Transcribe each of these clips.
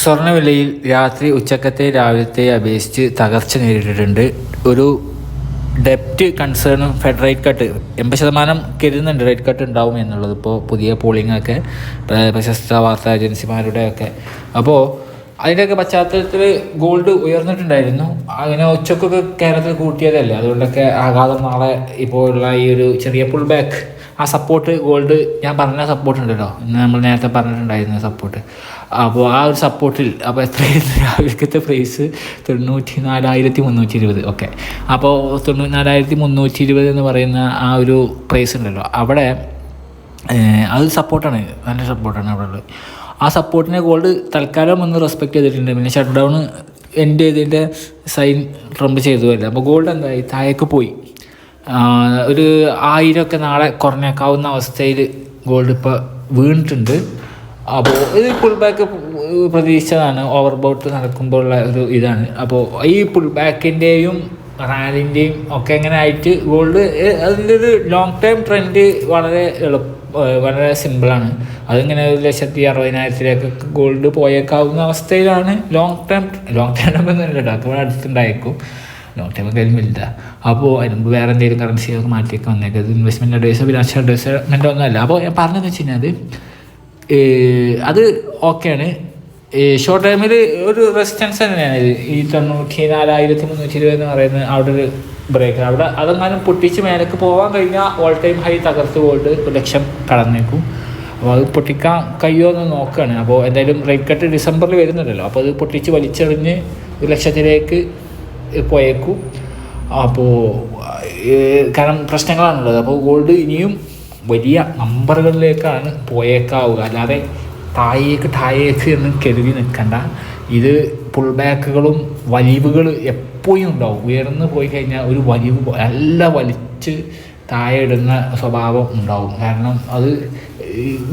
സ്വർണവിലയിൽ രാത്രി ഉച്ചക്കത്തെ രാവിലത്തെ അപേക്ഷിച്ച് തകർച്ച നേരിട്ടിട്ടുണ്ട്. ഒരു ഡെപ്റ്റ് കൺസേണും ഫെഡ് റേറ്റ് കട്ട് എൺപത് ശതമാനം കരുതുന്നുണ്ട്. റേറ്റ് കട്ട് ഉണ്ടാവും എന്നുള്ളത് ഇപ്പോൾ പുതിയ പോളിംഗ് ഒക്കെ പ്രശസ്ത വാർത്താ ഏജൻസിമാരുടെ ഒക്കെ. അപ്പോൾ അതിന്റെയൊക്കെ പശ്ചാത്തലത്തിൽ ഗോൾഡ് ഉയർന്നിട്ടുണ്ടായിരുന്നു. അങ്ങനെ ഉച്ചക്കൊക്കെ കേരളത്തിൽ കൂട്ടിയതല്ലേ? അതുകൊണ്ടൊക്കെ ആഘാതം നാളെ ഇപ്പോൾ ഉള്ള ഈ ഒരു ചെറിയ പുൾ ബാക്ക് ആ സപ്പോർട്ട് ഗോൾഡ് ഞാൻ പറഞ്ഞ സപ്പോർട്ട് ഉണ്ടല്ലോ. ഇന്ന് നമ്മൾ നേരത്തെ പറഞ്ഞിട്ടുണ്ടായിരുന്നു സപ്പോർട്ട് അപ്പോൾ ആ ഒരു സപ്പോർട്ടിൽ അപ്പോൾ എത്രയായിരുന്നു? രാവിലത്തെ പ്രൈസ് തൊണ്ണൂറ്റി നാലായിരത്തി മുന്നൂറ്റി ഇരുപത് ഓക്കെ അപ്പോൾ തൊണ്ണൂറ്റി നാലായിരത്തി മുന്നൂറ്റി ഇരുപത് എന്ന് പറയുന്ന ആ ഒരു പ്രൈസ് ഉണ്ടല്ലോ. അവിടെ അത് സപ്പോർട്ടാണ് നല്ല സപ്പോർട്ടാണ് അവിടെ ഉള്ളത്. ആ സപ്പോർട്ടിനെ ഗോൾഡ് തൽക്കാലം ഒന്ന് റെസ്പെക്ട് ചെയ്തിട്ടുണ്ട്. പിന്നെ ഷട്ട് ഡൗൺ എന്റെ ഇതിന്റെ സൈൻ ട്രംപ് ചെയ്തതല്ല. അപ്പോൾ ഗോൾഡ് എന്തായി? താഴേക്ക് പോയി. ഒരു ആയിരമൊക്കെ നാളെ കുറഞ്ഞേക്കാവുന്ന അവസ്ഥയിൽ ഗോൾഡ് ഇപ്പോൾ വീണിട്ടുണ്ട്. അപ്പോൾ ഇത് പുൾ ബാക്ക് പ്രതീക്ഷിച്ചതാണ്. ഓവർ ബോട്ട് നടക്കുമ്പോഴുള്ള ഒരു ഇതാണ്. അപ്പോൾ ഈ പുൾ ബാക്കിന്റെയും റാലിന്റെയും ഒക്കെ എങ്ങനെ ആയിട്ട് ഗോൾഡ് അതിന്റെ ഒരു ലോങ് ടൈം ട്രെൻഡ് വളരെ എളുപ്പം വളരെ സിമ്പിളാണ് അതിങ്ങനെ ഒരു ലക്ഷത്തി അറുപതിനായിരത്തിലേക്കൊക്കെ ഗോൾഡ് പോയേക്കാവുന്ന അവസ്ഥയിലാണ് ലോങ് ടൈം ലോങ് ടൈം ഒന്നും കേട്ടോ. അടുത്തുണ്ടായേക്കും. ലോങ് ടൈം ഒക്കെ വലുതാ. അപ്പോൾ അതിന് വേറെ എന്തെങ്കിലും കറൻസി ഒക്കെ മാറ്റിയൊക്കെ വന്നേക്കത് ഇൻവെസ്റ്റ്മെന്റ് അഡ്വൈസോ ഫിനാൻഷ്യൽ അഡ്വൈസ്മെന്റ് ഒന്നുമല്ല അപ്പോൾ ഞാൻ പറഞ്ഞതെന്ന് വെച്ച് കഴിഞ്ഞാൽ അത് ഓക്കെയാണ് ഷോർട്ട് ടൈമിൽ ഒരു റെസിസ്റ്റൻസ് തന്നെയാണ്. ഈ തൊണ്ണൂറ്റി നാലായിരത്തി മുന്നൂറ്റി ഇരുപത് എന്ന് പറയുന്ന അവിടെ ഒരു ബ്രേക്ക് അവിടെ അതെങ്ങാനും പൊട്ടിച്ച് മേലേക്ക് പോകാൻ കഴിഞ്ഞാൽ ഓൾ ടൈം ഹൈ തകർത്ത് പോയിട്ട് ഒരു ലക്ഷം കടന്നേക്കും. അപ്പോൾ അത് പൊട്ടിക്കാൻ കഴിയുമോ എന്ന് നോക്കുകയാണ് അപ്പോൾ എന്തായാലും റേറ്റ് കട്ട് ഡിസംബറിൽ വരുന്നുണ്ടല്ലോ. അപ്പോൾ അത് പൊട്ടിച്ച് വലിച്ചെറിഞ്ഞ് ഒരു ലക്ഷത്തിലേക്ക് പോയേക്കും. അപ്പോൾ കാരണം പ്രശ്നങ്ങളാണുള്ളത്. അപ്പോൾ ഗോൾഡ് ഇനിയും വലിയ നമ്പറുകളിലേക്കാണ് പോയേക്കാവുക. അല്ലാതെ താഴേക്ക് താഴേക്ക് എന്ന് കരുതി നിൽക്കണ്ട. ഇത് പുൾ ബാക്കുകളും വലിവുകൾ എപ്പോഴും ഉണ്ടാവും. ഉയർന്നു പോയി കഴിഞ്ഞാൽ ഒരു വലിവ് നല്ല വലിച്ച് താഴെ ഇടുന്ന സ്വഭാവം ഉണ്ടാവും. കാരണം അത്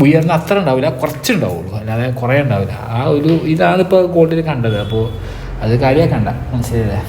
ഉയർന്ന അത്ര ഉണ്ടാവില്ല കുറച്ചുണ്ടാവുള്ളൂ. അല്ലാതെ കുറേ ഉണ്ടാവില്ല. ആ ഒരു ഇതാണ് ഇപ്പോൾ ഗോൾഡിൽ കണ്ടത്. അപ്പോൾ അത് കാര്യമാക്കണ്ട. മനസ്സിലായില്ലേ?